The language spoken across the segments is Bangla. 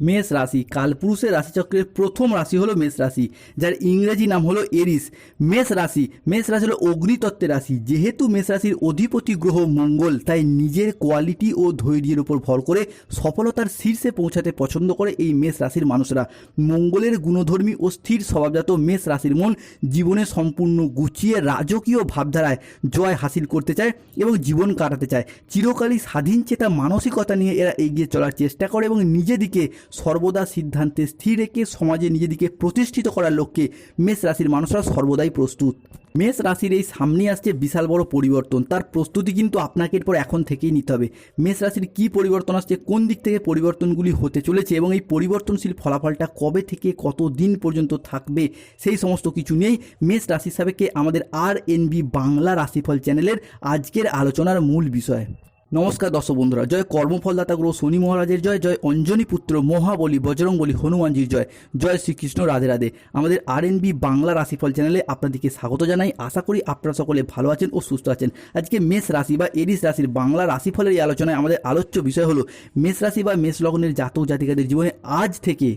মেষ রাশি। কালপুরুষের রাশিচক্রের প্রথম রাশি হলো মেষ রাশি, যার ইংরেজি নাম হলো এরিস। মেষ রাশি মেষ রাশি হলো অগ্নিতত্ত্বের রাশি। যেহেতু মেষ রাশির অধিপতি গ্রহ মঙ্গল, তাই নিজের কোয়ালিটি ও ধৈর্যের উপর ভর করে সফলতার শীর্ষে পৌঁছাতে পছন্দ করে এই মেষ রাশির মানুষরা। মঙ্গলের গুণধর্মী ও স্থির স্বভাবজাত মেষ রাশির মন জীবনে সম্পূর্ণ গুছিয়ে রাজকীয় ভাবধারায় জয় হাসিল করতে চায় এবং জীবন কাটাতে চায়। চিরকালই স্বাধীন চেতা মানসিকতা নিয়ে এরা এগিয়ে চলার চেষ্টা করে এবং নিজেদিকে সর্বদা সিদ্ধান্তে স্থির রেখে সমাজে নিজেদিকে প্রতিষ্ঠিত করার লক্ষ্যে মেষ রাশির মানুষরা সর্বদাই প্রস্তুত। মেষ রাশির এই সামনে আসছে বিশাল বড় পরিবর্তন। তার প্রস্তুতি কিন্তু আপনাকে এরপর এখন থেকেই নিতে হবে। মেষ রাশির কী পরিবর্তন আসছে, কোন দিক থেকে পরিবর্তনগুলি হতে চলেছে এবং এই পরিবর্তনশীল ফলাফলটা কবে থেকে কত দিন পর্যন্ত থাকবে সেই সমস্ত কিছু নিয়েই মেষ রাশি সাবেকে আমাদের আর এনবি বাংলা রাশিফল চ্যানেলের আজকের আলোচনার মূল বিষয়। নমস্কার দর্শক বন্ধুরা, জয় কর্মফলদাতা গ্রহ শনি মহারাজের জয় জয় অঞ্জনী পুত্র মহাবলী বজরংবলী হনুমানজির জয় জয় শ্রীকৃষ্ণ রাধে রাধে। আমাদের আর এন বি বাংলা রাশিফল চ্যানেলে আপনাদেরকে স্বাগত জানাই। আশা করি আপনারা সকলে ভালো আছেন ও সুস্থ আছেন। আজকে মেষ রাশি বা এরিস রাশির বাংলা রাশিফলের এই আলোচনায় আমাদের আলোচ্য বিষয় হলো, মেষ রাশি বা মেষ লগ্নের জাতক জাতিকাদের জীবনে আজ থেকে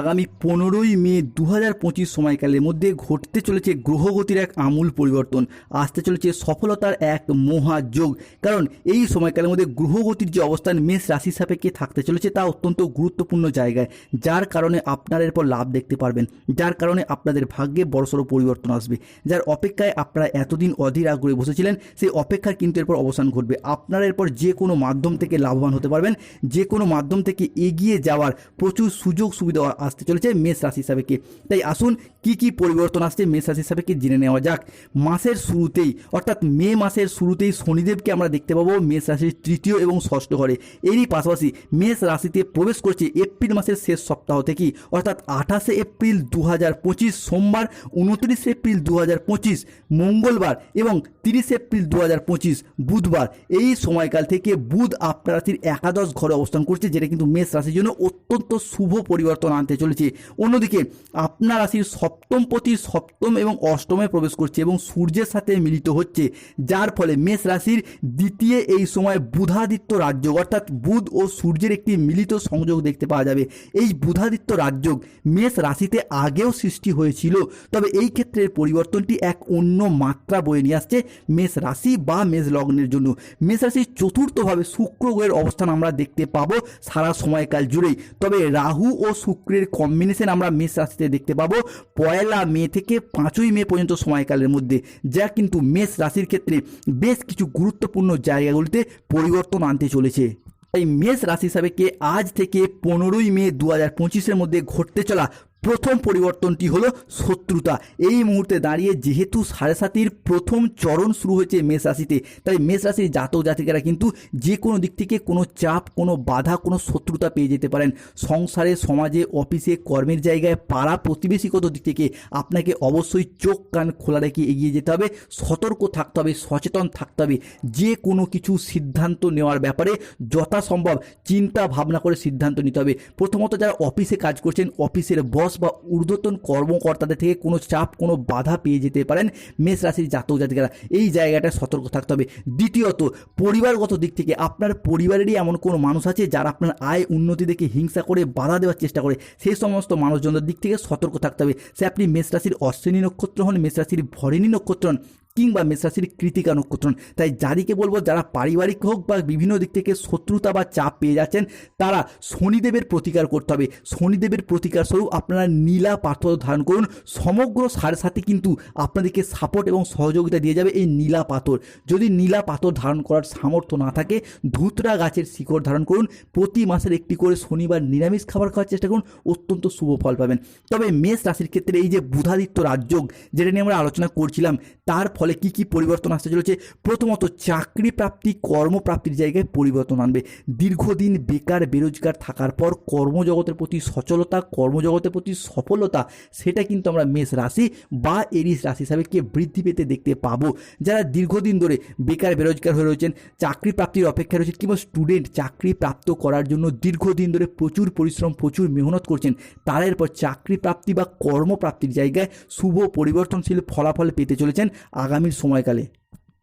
আগামী পনেরোই মে দু হাজার পঁচিশ সময়কালের মধ্যে ঘটতে চলেছে গ্রহগতির এক আমূল পরিবর্তন। আসতে চলেছে সফলতার এক মহাযোগ কারণ এই সময়কালের মধ্যে গ্রহগতির যে অবস্থান মেষ রাশি সাপেক্ষে থাকতে চলেছে তা অত্যন্ত গুরুত্বপূর্ণ জায়গায়, যার কারণে আপনারা এরপর লাভ দেখতে পারবেন। যার কারণে আপনাদের ভাগ্যে বড়সড় পরিবর্তন আসবে। যার অপেক্ষায় আপনারা এতদিন অধীর আগ্রহে বসেছিলেন, সেই অপেক্ষার কিন্তু এরপর অবসান ঘটবে। আপনারা এরপর যে কোনো মাধ্যম থেকে লাভবান হতে পারবেন। যে কোনো মাধ্যম থেকে এগিয়ে যাওয়ার প্রচুর সুযোগ সুবিধা আসতে চলেছে মেষ রাশি হিসাবে কি। তাই আসুন কি কি পরিবর্তন আসছে মেষ রাশি হিসাবে কি জেনে নেওয়া যাক। মাসের শুরুতেই, অর্থাৎ মে মাসের শুরুতেই শনিদেবকে আমরা দেখতে পাবো মেষ রাশির তৃতীয় এবং ষষ্ঠ ঘরে। এরই পাশাপাশি মেষ রাশিতে প্রবেশ করছে এপ্রিল মাসের শেষ সপ্তাহ থেকেই অর্থাৎ আঠাশে এপ্রিল দু হাজার পঁচিশ সোমবার, উনত্রিশে এপ্রিল দু হাজার পঁচিশ মঙ্গলবার এবং তিরিশে এপ্রিল দু হাজার পঁচিশ বুধবার। এই সময়কাল থেকে বুধ আপনার রাশির একাদশ ঘরে অবস্থান করছে, যেটা কিন্তু মেষ রাশির জন্য অত্যন্ত শুভ পরিবর্তন আনতে চলেছে। অন্যদিকে আপনার রাশির সপ্তম পতি সপ্তম এবং অষ্টমে প্রবেশ করছে এবং সূর্যের সাথে মিলিত হচ্ছে। যার ফলে মেষ রাশির দ্বিতীয় এই সময় বুধাদিত্য রাজ্য অর্থাৎ বুধ ও সূর্যের একটি মিলিত সংযোগ দেখতে পাওয়া যাবে। এই বুধাদিত্য রাজ্য মেষ রাশিতে আগেও সৃষ্টি হয়েছিল, তবে এই ক্ষেত্রের পরিবর্তনটি এক অন্য মাত্রা বয়ে নিয়ে আসছে মেষ রাশি বা মেষ লগ্নের জন্য। মেষ রাশির চতুর্থভাবে শুক্র গ্রহের অবস্থান আমরা দেখতে পাবো সারা সময়কাল জুড়েই। তবে রাহু ও শুক্রের কম্বিনেশন আমরা মেষ রাশিতে দেখতে পাবো। পয়লা মে থেকে পাঁচই মে পর্যন্ত সময়কালের মধ্যে, যা কিন্তু মেষ রাশির ক্ষেত্রে বেশ কিছু গুরুত্বপূর্ণ জায়গাগুলিতে পরিবর্তন আনতে চলেছে। তাই মেষ রাশি হিসাবে কে আজ থেকে পনেরোই মে দু হাজার পঁচিশের মধ্যে ঘটতে চলা প্রথম পরিবর্তনটি হলো শত্রুতা। এই মুহূর্তে দাঁড়িয়ে যেহেতু সাড়ে সাতির প্রথম চরণ শুরু হয়েছে মেষ রাশিতে, তাই মেষ রাশির জাতক জাতিকারা কিন্তু যে কোনো দিক থেকে কোনো চাপ, কোনো বাধা, কোনো শত্রুতা পেয়ে যেতে পারেন। সংসারে, সমাজে, অফিসে, কর্মের জায়গায়, পাড়া প্রতিবেশীগত দিক থেকে আপনাকে অবশ্যই চোখ, কান খোলা রেখে এগিয়ে যেতে হবে, সতর্ক থাকতে হবে, সচেতন থাকতে হবে। যে কোনো কিছু সিদ্ধান্ত নেওয়ার ব্যাপারে যথাসম্ভব চিন্তা ভাবনা করে সিদ্ধান্ত নিতে হবে। প্রথমত যারা অফিসে কাজ করছেন, অফিসের বস বা ঊর্ধ্বতন কর্মকর্তাদের থেকে কোনো চাপ, কোনো বাধা পেয়ে যেতে পারেন মেষ রাশির জাতক জাতিকারা। এই জায়গাটা সতর্ক থাকতে হবে। দ্বিতীয়ত, পরিবারগত দিক থেকে আপনার পরিবারেরই এমন কোনো মানুষ আছে যারা আপনার আয় উন্নতি দেখে হিংসা করে, বাধা দেওয়ার চেষ্টা করে? সেই সমস্ত মানুষজনদের দিক থেকে সতর্ক থাকতে হবে। সে আপনি মেষ রাশির অশ্বিনী নক্ষত্র হন, মেষ রাশির ভরিণী নক্ষত্র হন। কিংবা মেষরাশির কৃতিকা নক্ষত্র তাই যাদিকে বলব, যারা পারিবারিক হোক বা বিভিন্ন দিক থেকে শত্রুতা বা চাপ পেয়ে যাচ্ছেন, তারা শনিদেবের প্রতিকার করতে হবে। শনিদেবের প্রতিকার স্বরূপ আপনারা নীলা পাথর ধারণ করুন। সমগ্র সাড়ে সাথে কিন্তু আপনাদেরকে সাপোর্ট এবং সহযোগিতা দিয়ে যাবে এই নীলা পাথর। যদি নীলা পাথর ধারণ করার সামর্থ্য না থাকে, ধুতরা গাছের শিকড় ধারণ করুন। প্রতি মাসের একটি করে শনিবার নিরামিষ খাবার খাওয়ার চেষ্টা করুন। অত্যন্ত শুভ ফল পাবেন। তবে মেষ রাশির ক্ষেত্রে এই যে বুধাদিত্য রাজযোগ, যেটা নিয়ে আমরা আলোচনা করছিলাম, তার ফলে কি কি পরিবর্তন আসতে চলেছে? প্রথমত চাকরি প্রাপ্তি কর্মপ্রাপ্তির জায়গায় পরিবর্তন আনবে। দীর্ঘদিন বেকার, বেরোজগার থাকার পর কর্মজগতের প্রতি সচলতা, কর্মজগতের প্রতি সফলতা, সেটা কিন্তু আমরা মেষ রাশি বা এরিস রাশি হিসাবে কে বৃদ্ধি পেতে দেখতে পাবো। যারা দীর্ঘদিন ধরে বেকার, বেরোজগার হয়ে রয়েছেন চাকরি প্রাপ্তির অপেক্ষায় রয়েছেন কিংবা স্টুডেন্ট চাকরি প্রাপ্ত করার জন্য দীর্ঘদিন ধরে প্রচুর পরিশ্রম, প্রচুর মেহনত করছেন, তার এরপর চাকরি প্রাপ্তি বা কর্মপ্রাপ্তির জায়গায় শুভ পরিবর্তনশীল ফলাফল পেতে চলেছেন। আগামীর সময়কালে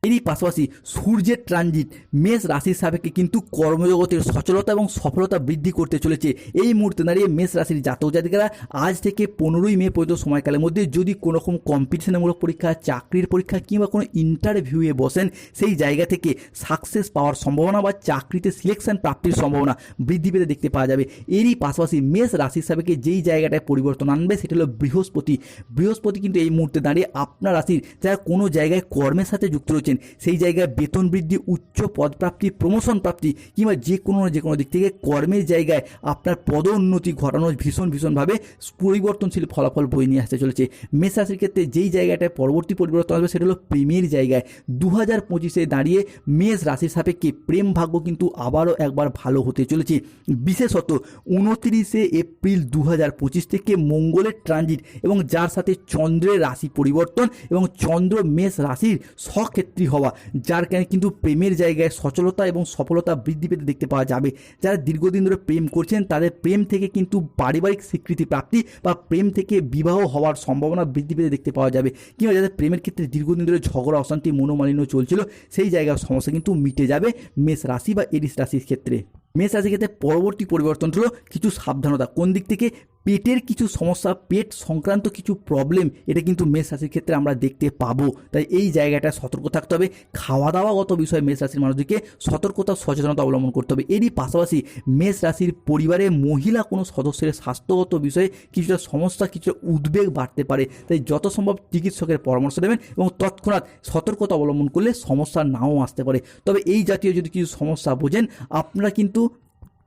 এরই পাশাপাশি সূর্যের ট্রানজিট মেষ রাশির সাপেক্ষে কিন্তু কর্মজগতের সচলতা এবং সফলতা বৃদ্ধি করতে চলেছে। এই মুহূর্তে দাঁড়িয়ে মেষ রাশির জাতক জাতিকারা আজ থেকে পনেরোই মে পর্যন্ত সময়কালের মধ্যে যদি কোনো রকম কম্পিটিশনমূলক পরীক্ষা, চাকরির পরীক্ষা কিংবা কোনো ইন্টারভিউয়ে বসেন, সেই জায়গা থেকে সাকসেস পাওয়ার সম্ভাবনা বা চাকরিতে সিলেকশন প্রাপ্তির সম্ভাবনা বৃদ্ধি পেতে দেখতে পাওয়া যাবে। এরই পাশাপাশি মেষ রাশির সাপেক্ষে যেই জায়গাটায় পরিবর্তন আনবে, সেটা হলো বৃহস্পতি। বৃহস্পতি কিন্তু এই মুহূর্তে দাঁড়িয়ে আপনার রাশির যারা কোনো জায়গায় কর্মের সাথে যুক্ত রয়েছেন সেই জায়গায় বেতন বৃদ্ধি, উচ্চ পদপ্রাপ্তি প্রমোশন প্রাপ্তি কিংবা যে কোনো যে কোনো দিক থেকে কর্মের জায়গায় আপনার পদোন্নতি ঘটানো ভীষণ, ভীষণভাবে পরিবর্তনশীল ফলাফল বই নিয়ে আসতে চলেছে। মেষ রাশির ক্ষেত্রে যেই জায়গাটায় পরবর্তী পরিবর্তন আসবে সেটা হলো প্রেমের জায়গায়। দু হাজার পঁচিশে দাঁড়িয়ে মেষ রাশির সাপেক্ষে প্রেম ভাগ্য কিন্তু আবারও একবার ভালো হতে চলেছে। বিশেষত উনত্রিশে এপ্রিল দু হাজার পঁচিশ থেকে মঙ্গলের ট্রানজিট এবং যার সাথে চন্দ্রের রাশি পরিবর্তন এবং চন্দ্র মেষ রাশির স্বক্ষেত্রী হওয়া, যার কারণে কিন্তু প্রেমের জায়গায় সচলতা এবং সফলতা বৃদ্ধি পেতে দেখতে পাওয়া যাবে। যারা দীর্ঘদিন ধরে প্রেম করছেন, তাদের প্রেম থেকে কিন্তু পারিবারিক স্বীকৃতি প্রাপ্তি বা প্রেম থেকে বিবাহ হওয়ার সম্ভাবনা বৃদ্ধি পেতে দেখতে পাওয়া যাবে। কিংবা যাদের প্রেমের ক্ষেত্রে দীর্ঘদিন ধরে ঝগড়া, অশান্তি, মনোমালিন্য চলছিল, সেই জায়গার সমস্যা কিন্তু মিটে যাবে মেষ রাশি বা এরিস রাশির ক্ষেত্রে। মেষ রাশির ক্ষেত্রে পরবর্তী পরিবর্তন হলো কিছু সাবধানতা। কোন দিক থেকে? পেটের কিছু সমস্যা, পেট সংক্রান্ত কিছু প্রবলেম এটা কিন্তু মেষ রাশির ক্ষেত্রে আমরা দেখতে পাবো। তাই এই জায়গাটা সতর্ক থাকতে হবে। খাওয়া দাওয়াগত বিষয়ে মেষ রাশির মানুষদেরকে সতর্কতা, সচেতনতা অবলম্বন করতে হবে। এরই পাশাপাশি মেষ রাশির পরিবারে মহিলা কোনো সদস্যের স্বাস্থ্যগত বিষয়ে কিছুটা সমস্যা, কিছুটা উদ্বেগ বাড়তে পারে। তাই যত সম্ভব চিকিৎসকের পরামর্শ দেবেন এবং তৎক্ষণাৎ সতর্কতা অবলম্বন করলে সমস্যা নাও আসতে পারে। তবে এই জাতীয় যদি কিছু সমস্যা বোঝেন, আপনারা কিন্তু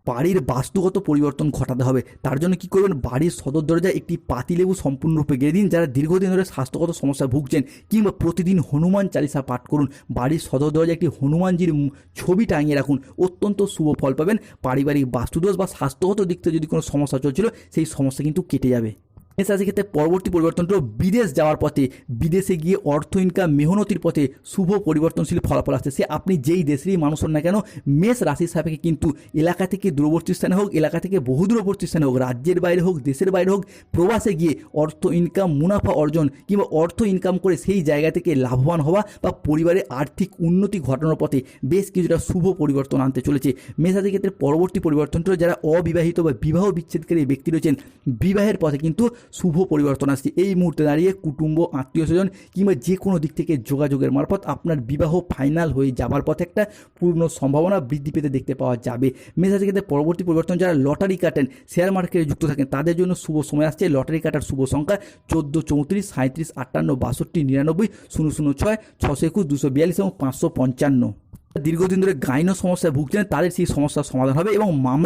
বাড়ির বাস্তুগত পরিবর্তন ঘটাতে হবে। তার জন্য কি করবেন? বাড়ির সদর দরজায় একটি পাতিলেবু সম্পূর্ণরূপে গেড়ে দিন, যারা দীর্ঘদিন ধরে স্বাস্থ্যগত সমস্যা ভুগছেন, কিংবা প্রতিদিন হনুমান চালিসা পাঠ করুন। বাড়ির সদর দরজায় একটি হনুমানজির ছবি টাঙিয়ে রাখুন। অত্যন্ত শুভ ফল পাবেন। পারিবারিক বাস্তুদোষ বা স্বাস্থ্যগত দিক থেকে যদি কোনো সমস্যা চলছিল, সেই সমস্যা কিন্তু কেটে যাবে। মেষ রাশির ক্ষেত্রে পরবর্তী পরিবর্তনটা হলো বিদেশ যাওয়ার পথে, বিদেশে গিয়ে অর্থ ইনকাম মেহনতির পথে শুভ পরিবর্তনশীল ফলাফল আসছে। সে আপনি যেই দেশেরই মানুষ হন না কেন, মেষ রাশির সাপেক্ষে কিন্তু এলাকা থেকে দূরবর্তী স্থানে হোক, এলাকা থেকে বহু দূরবর্তী স্থানে হোক, রাজ্যের বাইরে হোক, দেশের বাইরে হোক, প্রবাসে গিয়ে অর্থ ইনকাম মুনাফা অর্জন কিংবা অর্থ ইনকাম করে সেই জায়গা থেকে লাভবান হওয়া বা পরিবারের আর্থিক উন্নতি ঘটানোর পথে বেশ কিছুটা শুভ পরিবর্তন আনতে চলেছে। মেষ রাশির ক্ষেত্রে পরবর্তী পরিবর্তনটা হলো যারা অবিবাহিত বা বিবাহ বিচ্ছেদকারী ব্যক্তি রয়েছেন, বিবাহের পথে কিন্তু শুভ পরিবর্তন আসছে। এই মুহূর্তে দাঁড়িয়ে কুটুম্ব, আত্মীয় স্বজন কিংবা যে কোনো দিক থেকে যোগাযোগের মারফত আপনার বিবাহ ফাইনাল হয়ে যাবার পথে একটা পূর্ণ সম্ভাবনা বৃদ্ধি পেতে দেখতে পাওয়া যাবে। মেজাজের ক্ষেত্রে পরবর্তী পরিবর্তন, যারা লটারি কাটেন শেয়ার মার্কেটে যুক্ত থাকেন, তাদের জন্য শুভ সময় আসছে। লটারি কাটার শুভ সংখ্যা চোদ্দ, চৌত্রিশ সাঁত্রিশ আটান্ন, বাষট্টি, নিরানব্বই, শূন্য শূন্য, ছয়, ছশো একুশ, দুশো বিয়াল্লিশ এবং পাঁচশো পঞ্চান্ন। দীর্ঘদিন ধরে গাইনো সমস্যায় ভুগছেন তাদের সেই সমস্যার সমাধান হবে এবং মামলা